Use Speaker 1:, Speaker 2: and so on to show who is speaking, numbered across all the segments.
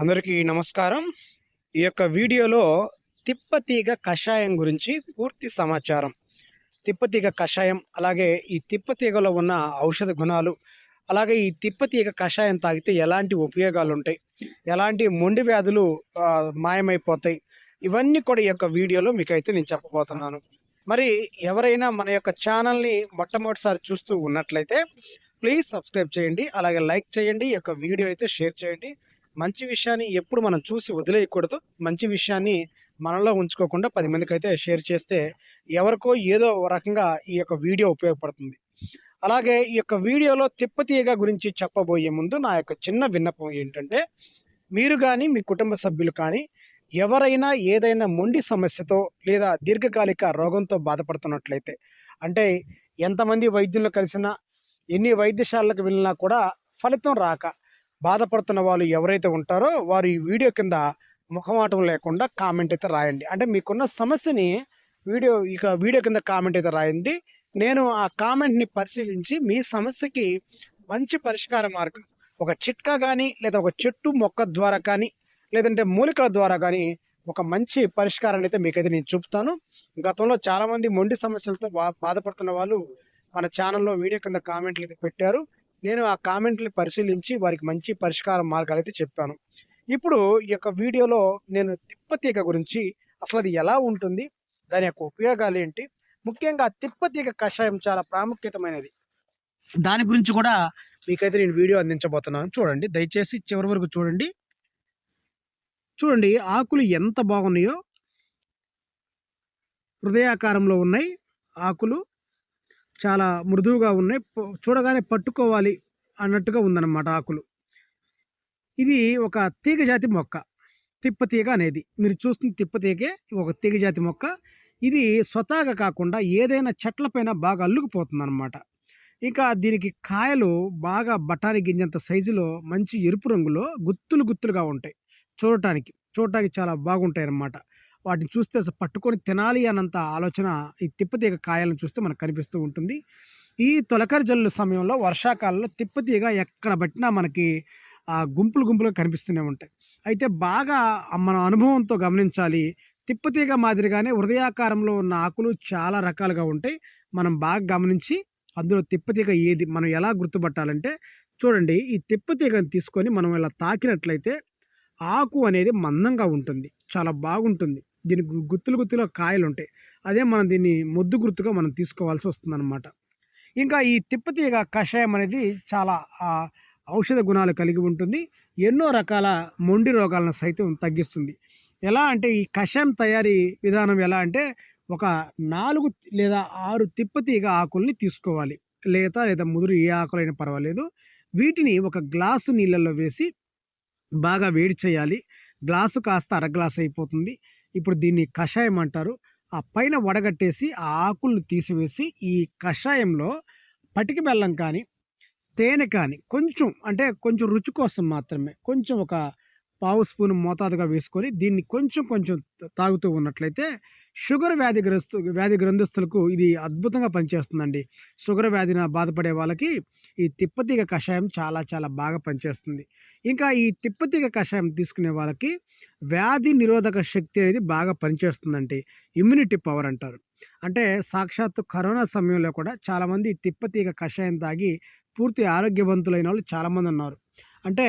Speaker 1: అందరికీ నమస్కారం. ఈ యొక్క వీడియోలో తిప్పతీగ కషాయం గురించి పూర్తి సమాచారం. తిప్పతీగ కషాయం అలాగే ఈ తిప్పతీగలో ఉన్న ఔషధ గుణాలు అలాగే ఈ తిప్పతీగ కషాయం తాగితే ఎలాంటి ఉపయోగాలు ఉంటాయి ఎలాంటి మొండి వ్యాధులు మాయమైపోతాయి ఇవన్నీ కూడా ఈ యొక్క వీడియోలో మీకైతే నేను చెప్పబోతున్నాను. మరి ఎవరైనా మన యొక్క ఛానల్ని మొట్టమొదటిసారి చూస్తూ ఉన్నట్లయితే ప్లీజ్ సబ్స్క్రైబ్ చేయండి అలాగే లైక్ చేయండి ఈ యొక్క వీడియో అయితే షేర్ చేయండి. మంచి విషయాన్ని ఎప్పుడు మనం చూసి వదిలేయకూడదు. మంచి విషయాన్ని మనలో ఉంచుకోకుండా పది మందికి అయితే షేర్ చేస్తే ఎవరికో ఏదో రకంగా ఈ యొక్క వీడియో ఉపయోగపడుతుంది. అలాగే ఈ యొక్క వీడియోలో తిప్పతీయగా గురించి చెప్పబోయే ముందు నా యొక్క చిన్న విన్నపం ఏంటంటే మీరు కానీ మీ కుటుంబ సభ్యులు కానీ ఎవరైనా ఏదైనా మొండి సమస్యతో లేదా దీర్ఘకాలిక రోగంతో బాధపడుతున్నట్లయితే అంటే ఎంతమంది వైద్యులను కలిసినా ఎన్ని వైద్యశాలకు వెళ్ళినా కూడా ఫలితం రాక బాధపడుతున్న వాళ్ళు ఎవరైతే ఉంటారో వారు ఈ వీడియో కింద ముఖమాటం లేకుండా కామెంట్ అయితే రాయండి. అంటే మీకున్న సమస్యని వీడియో ఇక వీడియో కింద కామెంట్ అయితే రాయండి. నేను ఆ కామెంట్ని పరిశీలించి మీ సమస్యకి మంచి పరిష్కార మార్గం ఒక చిట్కా కానీ లేదా ఒక చెట్టు మొక్క ద్వారా కానీ లేదంటే మూలికల ద్వారా కానీ ఒక మంచి పరిష్కారాన్ని అయితే మీకైతే నేను చూపుతాను. గతంలో చాలామంది మొండి సమస్యలతో బాధపడుతున్న వాళ్ళు మన ఛానల్లో వీడియో కింద కామెంట్లు అయితే పెట్టారు. నేను ఆ కామెంట్లు పరిశీలించి వారికి మంచి పరిష్కార మార్గాలు అయితే చెప్పాను. ఇప్పుడు ఈ యొక్క వీడియోలో నేను తిప్పతీగ గురించి అసలు అది ఎలా ఉంటుంది దాని యొక్క ఉపయోగాలు ఏంటి ముఖ్యంగా తిప్పతీగ కషాయం చాలా ప్రాముఖ్యతమైనది. దాని గురించి కూడా మీకైతే నేను వీడియో అందించబోతున్నాను. చూడండి దయచేసి చివరి వరకు చూడండి. చూడండి ఆకులు ఎంత బాగున్నాయో హృదయాకారంలో ఉన్నాయి ఆకులు. చాలా మృదువుగా ఉన్నాయి. చూడగానే పట్టుకోవాలి అన్నట్టుగా ఉందన్నమాట ఆకులు. ఇది ఒక తీగ జాతి మొక్క తిప్పతీగ అనేది. మీరు చూస్తున్న తిప్పతీగే ఒక తీగ జాతి మొక్క. ఇది స్వతహాగా కాకుండా ఏదైనా చెట్లపైన బాగా అల్లుకుపోతుంది అనమాట ఇంకా దీనికి కాయలు బాగా బఠానీ గింజంత సైజులో మంచి ఎరుపు రంగులో గుత్తులు గుత్తులుగా ఉంటాయి. చూడటానికి చూడటానికి చాలా బాగుంటాయి అన్నమాట వాటిని చూస్తే అసలు పట్టుకొని తినాలి అన్నంత ఆలోచన ఈ తిప్పతీగ కాయలను చూస్తే మనకు కనిపిస్తూ ఉంటుంది. ఈ తొలకరి జల్లు సమయంలో వర్షాకాలంలో తిప్పతీగ ఎక్కడ పట్టినా మనకి గుంపులు గుంపులుగా కనిపిస్తూనే ఉంటాయి. అయితే బాగా మన అనుభవంతో గమనించాలి తిప్పతీగ మాదిరిగానే హృదయాకారంలో ఉన్న ఆకులు చాలా రకాలుగా ఉంటాయి. మనం బాగా గమనించి అందులో తిప్పతీగ ఏది మనం ఎలా గుర్తుపట్టాలంటే చూడండి ఈ తిప్పతీగను తీసుకొని మనం ఇలా తాకినట్లయితే ఆకు అనేది మందంగా ఉంటుంది చాలా బాగుంటుంది. దీనికి గుత్తులు గుత్తులో కాయలు ఉంటాయి అదే మనం దీన్ని మొద్దు గుర్తుగా మనం తీసుకోవాల్సి వస్తుందన్నమాట. ఇంకా ఈ తిప్పతీగ కషాయం అనేది చాలా ఔషధ గుణాలు కలిగి ఉంటుంది. ఎన్నో రకాల మొండి రోగాలను సైతం తగ్గిస్తుంది. ఎలా అంటే ఈ కషాయం తయారీ విధానం ఎలా అంటే ఒక నాలుగు లేదా ఆరు తిప్పతీగ ఆకుల్ని తీసుకోవాలి. లేత లేదా ముదురు ఏ ఆకులైనా పర్వాలేదు. వీటిని ఒక గ్లాసు నీళ్ళల్లో వేసి బాగా వేడి చేయాలి. గ్లాసు కాస్త అర గ్లాస్ అయిపోతుంది. ఇప్పుడు దీన్ని కషాయం అంటారు. ఆ పైన వడగట్టేసి ఆ ఆకులను తీసివేసి ఈ కషాయంలో పటికి బెల్లం కానీ తేనె కానీ కొంచెం అంటే కొంచెం రుచి కోసం మాత్రమే కొంచెం ఒక పావు స్పూన్ మోతాదుగా వేసుకొని దీన్ని కొంచెం కొంచెం తాగుతూ ఉన్నట్లయితే షుగర్ వ్యాధి గ్రస్తు వ్యాధి గ్రంథస్తులకు ఇది అద్భుతంగా పనిచేస్తుందండి. షుగర్ వ్యాధిన బాధపడే వాళ్ళకి ఈ తిప్పతీగ కషాయం చాలా చాలా బాగా పనిచేస్తుంది. ఇంకా ఈ తిప్పతీగ కషాయం తీసుకునే వాళ్ళకి వ్యాధి నిరోధక శక్తి అనేది బాగా పనిచేస్తుందండి. ఇమ్యూనిటీ పవర్ అంటారు. అంటే సాక్షాత్తు కరోనా సమయంలో కూడా చాలామంది తిప్పతీగ కషాయం తాగి పూర్తి ఆరోగ్యవంతులైన వాళ్ళు చాలామంది ఉన్నారు. అంటే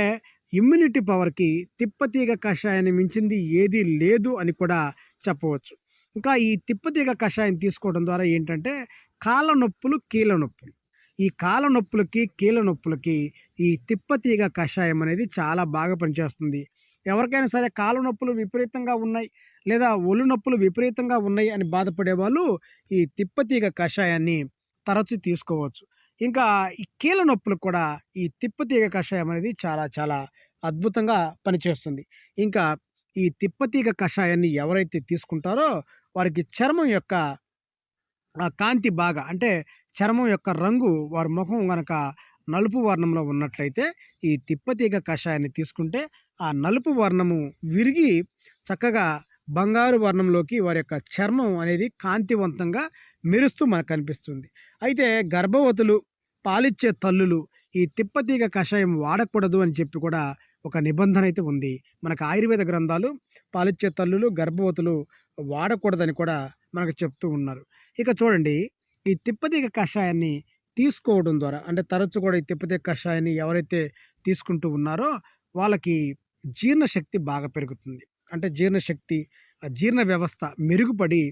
Speaker 1: ఇమ్యూనిటీ పవర్కి తిప్పతీగ కషాయాన్ని మించింది ఏది లేదు అని కూడా చెప్పవచ్చు. ఇంకా ఈ తిప్పతీగ కషాయం తీసుకోవడం ద్వారా ఏంటంటే కాళ్ళ నొప్పులు కీళ్ళ నొప్పులు. ఈ కాళ్ళ నొప్పులకి కీళ్ళ నొప్పులకి ఈ తిప్పతీగ కషాయం అనేది చాలా బాగా పనిచేస్తుంది. ఎవరికైనా సరే కాళ్ళ నొప్పులు విపరీతంగా ఉన్నాయి లేదా ఒళ్ళు నొప్పులు విపరీతంగా ఉన్నాయి అని బాధపడే వాళ్ళు ఈ తిప్పతీగ కషాయాన్ని తరచూ తీసుకోవచ్చు. ఇంకా ఈ కీళ్ళ నొప్పులకు కూడా ఈ తిప్పతీగ కషాయం అనేది చాలా చాలా అద్భుతంగా పనిచేస్తుంది. ఇంకా ఈ తిప్పతీగ కషాయాన్ని ఎవరైతే తీసుకుంటారో వారికి చర్మం యొక్క ఆ కాంతి బాగా అంటే చర్మం యొక్క రంగు వారి ముఖం కనుక నలుపు వర్ణంలో ఉన్నట్లయితే ఈ తిప్పతీగ కషాయాన్ని తీసుకుంటే ఆ నలుపు వర్ణము విరిగి చక్కగా బంగారు వర్ణంలోకి వారి యొక్క చర్మం అనేది కాంతివంతంగా మెరుస్తూ మనకు కనిపిస్తుంది. అయితే గర్భవతులు పాలిచ్చే తల్లులు ఈ తిప్పతీగ కషాయం వాడకూడదు అని చెప్పి కూడా ఒక నిబంధన అయితే ఉంది. మనకు ఆయుర్వేద గ్రంథాలు పాలిచ్చే తల్లులు గర్భవతులు వాడకూడదని కూడా మనకు చెప్తూ ఉన్నారు. ఇక చూడండి ఈ తిప్పతీగ కషాయాన్ని తీసుకోవడం ద్వారా అంటే తరచు కూడా ఈ తిప్పతీగ కషాయాన్ని ఎవరైతే తీసుకుంటూ ఉన్నారో వాళ్ళకి జీర్ణశక్తి బాగా పెరుగుతుంది. అంటే జీర్ణశక్తి జీర్ణ వ్యవస్థ మెరుగుపడి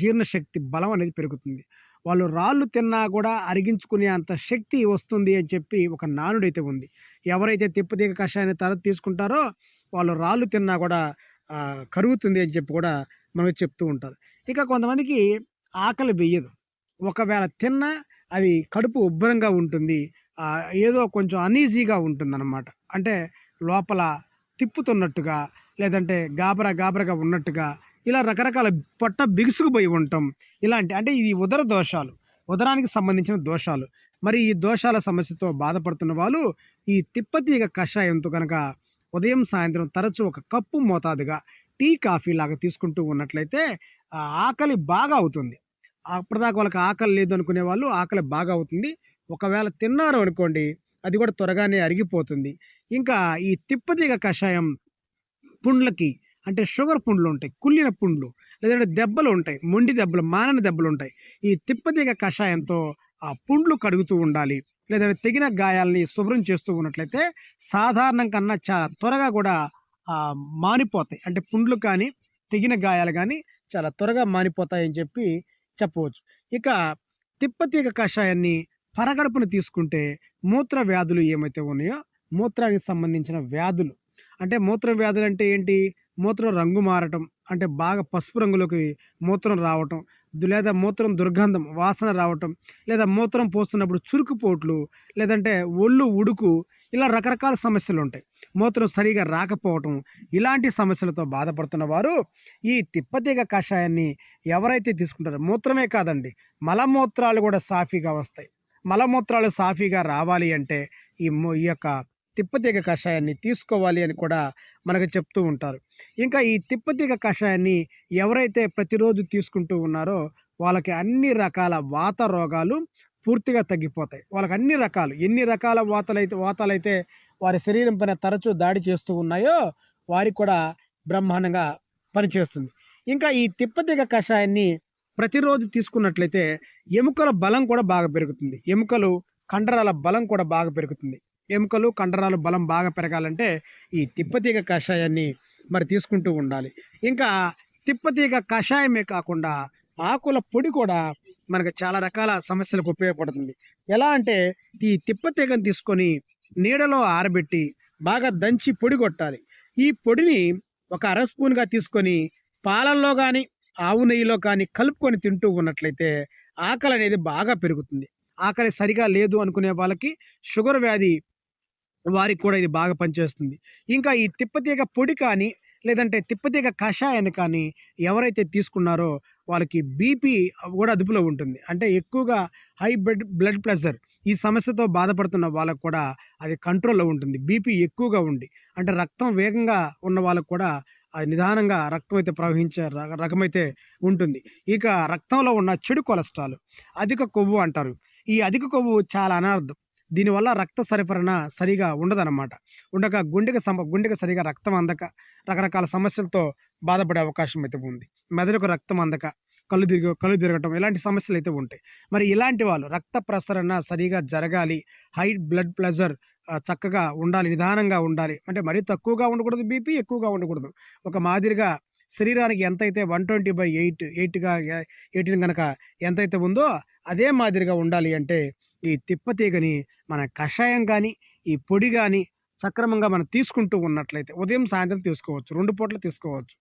Speaker 1: జీర్ణశక్తి బలం అనేది పెరుగుతుంది. వాళ్ళు రాళ్ళు తిన్నా కూడా అరిగించుకునే అంత శక్తి వస్తుంది అని చెప్పి ఒక నానుడైతే ఉంది. ఎవరైతే తిప్పతీగ కషాయాన్ని తర తీసుకుంటారో వాళ్ళు రాళ్ళు తిన్నా కూడా కరుగుతుంది అని చెప్పి కూడా మనకు చెప్తూ ఉంటారు. ఇక కొంతమందికి ఆకలి వేయదు. ఒకవేళ తిన్నా అది కడుపు ఉబ్బరంగా ఉంటుంది. ఏదో కొంచెం అనీజీగా ఉంటుంది అనమాట అంటే లోపల తిప్పుతున్నట్టుగా లేదంటే గాబరా గాబరగా ఉన్నట్టుగా ఇలా రకరకాల పొట్ట బిగుసుకుపోయి ఉంటాం ఇలాంటి అంటే ఇది ఉదర దోషాలు. ఉదరానికి సంబంధించిన దోషాలు. మరి ఈ దోషాల సమస్యతో బాధపడుతున్న వాళ్ళు ఈ తిప్పతీగ కషాయంతో కనుక ఉదయం సాయంత్రం తరచూ ఒక కప్పు మోతాదుగా టీ కాఫీ లాగా తీసుకుంటూ ఉన్నట్లయితే ఆకలి బాగా అవుతుంది. అప్పటిదాకా వాళ్ళకి ఆకలి లేదు అనుకునే వాళ్ళు ఆకలి బాగా అవుతుంది. ఒకవేళ తిన్నారు అనుకోండి అది కూడా త్వరగానే అరిగిపోతుంది. ఇంకా ఈ తిప్పతీగ కషాయం పుండ్లకి అంటే షుగర్ పుండ్లు ఉంటాయి కుళ్ళిన పుండ్లు లేదంటే దెబ్బలు ఉంటాయి మొండి దెబ్బలు మానని దెబ్బలు ఉంటాయి. ఈ తిప్పతీగ కషాయంతో ఆ పుండ్లు కడుగుతూ ఉండాలి. లేదంటే తెగిన గాయాలని శుభ్రం చేస్తూ ఉన్నట్లయితే సాధారణం కన్నా చాలా త్వరగా కూడా మానిపోతాయి. అంటే పుండ్లు కానీ తెగిన గాయాలు కానీ చాలా త్వరగా మానిపోతాయని చెప్పి చెప్పవచ్చు. ఇక తిప్పతీగ కషాయాన్ని పరగడుపున తీసుకుంటే మూత్ర వ్యాధులు ఏమైతే ఉన్నాయో మూత్రానికి సంబంధించిన వ్యాధులు. అంటే మూత్ర వ్యాధులు అంటే ఏంటి? మూత్రం రంగు మారటం అంటే బాగా పసుపు రంగులోకి మూత్రం రావటం లేదా మూత్రం దుర్గంధం వాసన రావటం లేదా మూత్రం పోస్తున్నప్పుడు చురుకుపోట్లు లేదంటే ఒళ్ళు ఉడుకు ఇలా రకరకాల సమస్యలు ఉంటాయి. మూత్రం సరిగా రాకపోవటం ఇలాంటి సమస్యలతో బాధపడుతున్న వారు ఈ తిప్పతీగ కషాయాన్ని ఎవరైతే తీసుకుంటారో మూత్రమే కాదండి మలమూత్రాలు కూడా సాఫీగా వస్తాయి. మలమూత్రాలు సాఫీగా రావాలి అంటే ఈ ఈ యొక్క తిప్పతీగ కషాయాన్ని తీసుకోవాలి అని కూడా మనకు చెప్తూ ఉంటారు. ఇంకా ఈ తిప్పతీగ కషాయాన్ని ఎవరైతే ప్రతిరోజు తీసుకుంటూ ఉన్నారో వాళ్ళకి అన్ని రకాల వాత రోగాలు పూర్తిగా తగ్గిపోతాయి. వాళ్ళకి అన్ని రకాలు ఎన్ని రకాల వాతలైతే వాతాలైతే వారి శరీరం పైన తరచూ దాడి చేస్తూ ఉన్నాయో వారికి కూడా బ్రహ్మాండంగా పనిచేస్తుంది. ఇంకా ఈ తిప్పతీగ కషాయాన్ని ప్రతిరోజు తీసుకున్నట్లయితే ఎముకల బలం కూడా బాగా పెరుగుతుంది. ఎముకలు కండరాల బలం కూడా బాగా పెరుగుతుంది. ఎముకలు కండరాలు బలం బాగా పెరగాలంటే ఈ తిప్పతీగ కషాయాన్ని మరి తీసుకుంటూ ఉండాలి. ఇంకా తిప్పతీగ కషాయమే కాకుండా ఆకుల పొడి కూడా మనకు చాలా రకాల సమస్యలకు ఉపయోగపడుతుంది. ఎలా అంటే ఈ తిప్పతీగను తీసుకొని నీడలో ఆరబెట్టి బాగా దంచి పొడి కొట్టాలి. ఈ పొడిని ఒక అర స్పూన్గా తీసుకొని పాలల్లో కానీ ఆవు నెయ్యిలో కానీ కలుపుకొని తింటూ ఉన్నట్లయితే ఆకలి అనేది బాగా పెరుగుతుంది. ఆకలి సరిగా లేదు అనుకునే వాళ్ళకి షుగర్ వ్యాధి వారికి కూడా ఇది బాగా పనిచేస్తుంది. ఇంకా ఈ తిప్పతీగ పొడి కానీ లేదంటే తిప్పతీగ కషాయాన్ని కానీ ఎవరైతే తీసుకున్నారో వాళ్ళకి బీపీ కూడా అదుపులో ఉంటుంది. అంటే ఎక్కువగా హై బ్లడ్ బ్లడ్ ప్రెషర్ ఈ సమస్యతో బాధపడుతున్న వాళ్ళకు కూడా అది కంట్రోల్లో ఉంటుంది. బీపీ ఎక్కువగా ఉండి అంటే రక్తం వేగంగా ఉన్న వాళ్ళకు కూడా అది నిదానంగా రక్తం అయితే ప్రవహించే రకమైతే ఉంటుంది. ఇక రక్తంలో ఉన్న చెడు కొలెస్ట్రాల్ అధిక కొవ్వు అంటారు. ఈ అధిక కొవ్వు చాలా అనార్థం. దీనివల్ల రక్త సరఫరణ సరిగా ఉండదన్నమాట. ఉండక గుండెకి సమ గుండెకి సరిగా రక్తం అందక రకరకాల సమస్యలతో బాధపడే అవకాశం అయితే ఉంది. మెదడుకు రక్తం అందక కళ్ళు తిరిగి కళ్ళు తిరగటం ఇలాంటి సమస్యలు అయితే ఉంటాయి. మరి ఇలాంటి వాళ్ళు రక్త ప్రసరణ సరిగా జరగాలి హై బ్లడ్ ప్రెషర్ చక్కగా ఉండాలి నిదానంగా ఉండాలి అంటే మరీ తక్కువగా ఉండకూడదు బీపీ ఎక్కువగా ఉండకూడదు. ఒక మాదిరిగా శరీరానికి ఎంతైతే వన్ ట్వంటీ బై ఎయిట్ ఎయిట్గా ఎయిటీన్ కనుక ఎంతైతే ఉందో అదే మాదిరిగా ఉండాలి అంటే ఈ తిప్పతీగని మన కషాయం కానీ ఈ పొడి కానీ సక్రమంగా మనం తీసుకుంటూ ఉన్నట్లయితే ఉదయం సాయంత్రం తీసుకోవచ్చు. రెండు పూట్ల తీసుకోవచ్చు.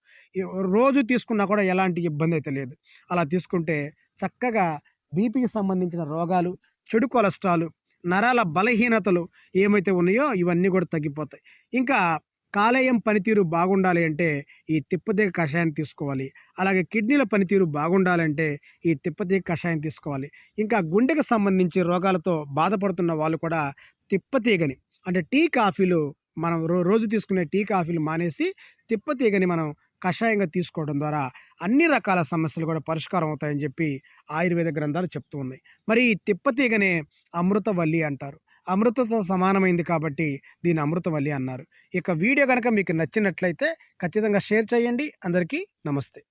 Speaker 1: రోజు తీసుకున్నా కూడా ఎలాంటి ఇబ్బంది అయితే లేదు. అలా తీసుకుంటే చక్కగా బీపీకి సంబంధించిన రోగాలు చెడు కొలెస్ట్రాల్ నరాల బలహీనతలు ఏమైతే ఉన్నాయో ఇవన్నీ కూడా తగ్గిపోతాయి. ఇంకా కాలేయం పనితీరు బాగుండాలి అంటే ఈ తిప్పతీగ కషాయం తీసుకోవాలి. అలాగే కిడ్నీల పనితీరు బాగుండాలంటే ఈ తిప్పతీగ కషాయం తీసుకోవాలి. ఇంకా గుండెకి సంబంధించి రోగాలతో బాధపడుతున్న వాళ్ళు కూడా తిప్పతీగని అంటే టీ కాఫీలు మనం రో రోజు తీసుకునే టీ కాఫీలు మానేసి తిప్పతీగని మనం కషాయంగా తీసుకోవడం ద్వారా అన్ని రకాల సమస్యలు కూడా పరిష్కారం అవుతాయని చెప్పి ఆయుర్వేద గ్రంథాలు చెప్తూ ఉన్నాయి. మరి ఈ తిప్పతీగనే అమృతవల్లి అంటారు. అమృతతో సమానమైంది కాబట్టి దీని అమృతవల్లి అన్నారు. ఇక వీడియో కనుక మీకు నచ్చినట్లయితే ఖచ్చితంగా షేర్ చేయండి. అందరికీ నమస్తే.